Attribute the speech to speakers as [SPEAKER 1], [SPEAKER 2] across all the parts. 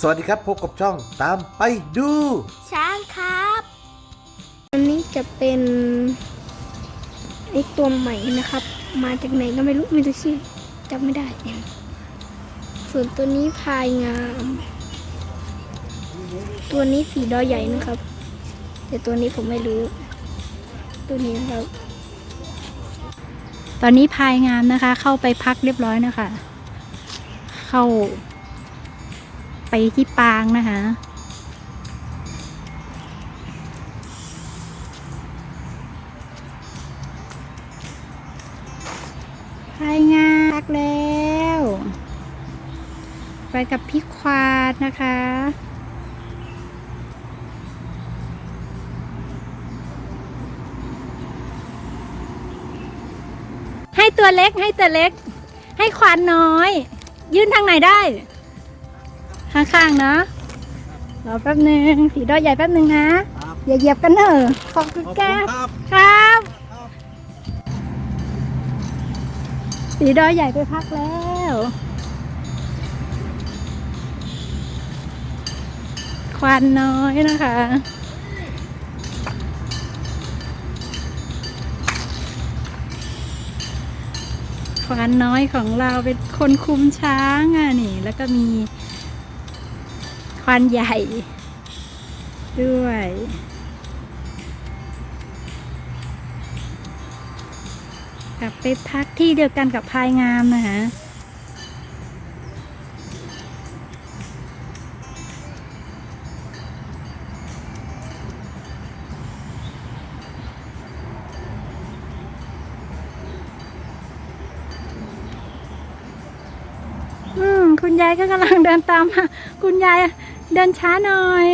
[SPEAKER 1] สวัสดีครับพบกับช่องตามไปดู
[SPEAKER 2] ช้างครับ
[SPEAKER 3] อันนี้จะเป็นไอตัวใหม่นะครับ มาจากไหนก็ไม่รู้ไม่รู้ชื่อจำไม่ได้ ส่วนตัวนี้พายงาม ตัวนี้สีดอใหญ่นะครับ แต่ตัวนี้ผมไม่รู้ ตัวนี้นะครับ
[SPEAKER 2] ตอนนี้พายงามนะคะ เข้าไปพักเรียบร้อยนะคะ เข้าไป ที่ปางนะคะพายงามพักแล้ว ไปกับพี่ควานนะคะให้ตัวเล็กให้ตัวเล็ก ให้ควานน้อย ยื่นทางไหนได้ ข้างๆเนาะรอแป๊บหนึ่งสีดอใหญ่แป๊บหนึ่งนะอย่าเหยียบกันเนอะขอบคุณแก้วครับ สีดอใหญ่ไปพักแล้วควานน้อยนะคะควานน้อยของเราเป็นคนคุมช้างอะนี่ แล้วก็มี ควานใหญ่ ด้วย กลับไปพักที่เดียวกันกับพายงามนะคะอืมคุณยายก็กำลังเดินตามมาคุณยาย เดินช้าหน่อย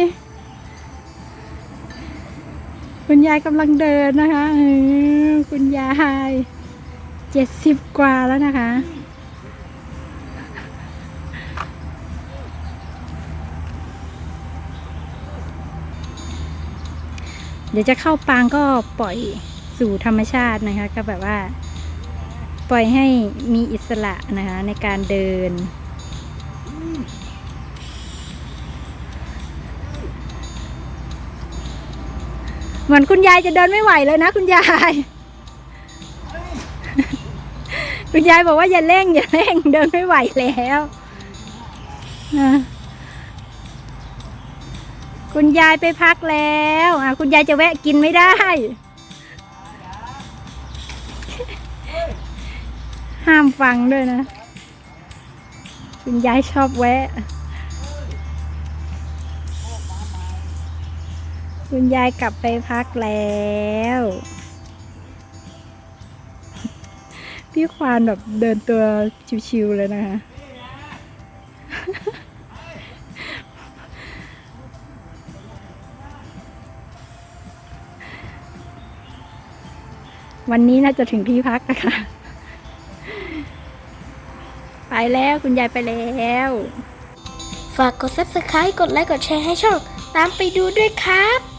[SPEAKER 2] คุณยายกำลังเดินนะคะเออคุณยายเจ็ดสิบกว่าแล้วนะคะ เดี๋ยวจะเข้าปางก็ปล่อยสู่ธรรมชาตินะคะ ก็แบบว่า ปล่อยให้มีอิสระนะคะในการเดิน เหมือนคุณยายจะเดินไม่ไหวเลยนะคุณยาย คุณยายบอกว่าอย่าเร่งอย่าเร่งเดินไม่ไหวแล้วนะคุณยายไปพักแล้วอะคุณยายจะแวะกินไม่ได้ ห้ามฟังด้วยนะ คุณยายชอบแวะ คุณยายกลับไปพักแล้ว พี่ควานแบบเดินตัวชิวๆเลยนะคะ วันนี้น่าจะถึงที่พักนะคะ ไปแล้วคุณยายไปแล้ว
[SPEAKER 3] ฝากกด subscribe กดไลค์กดแชร์ให้ช่อง ตามไปดูด้วยครับ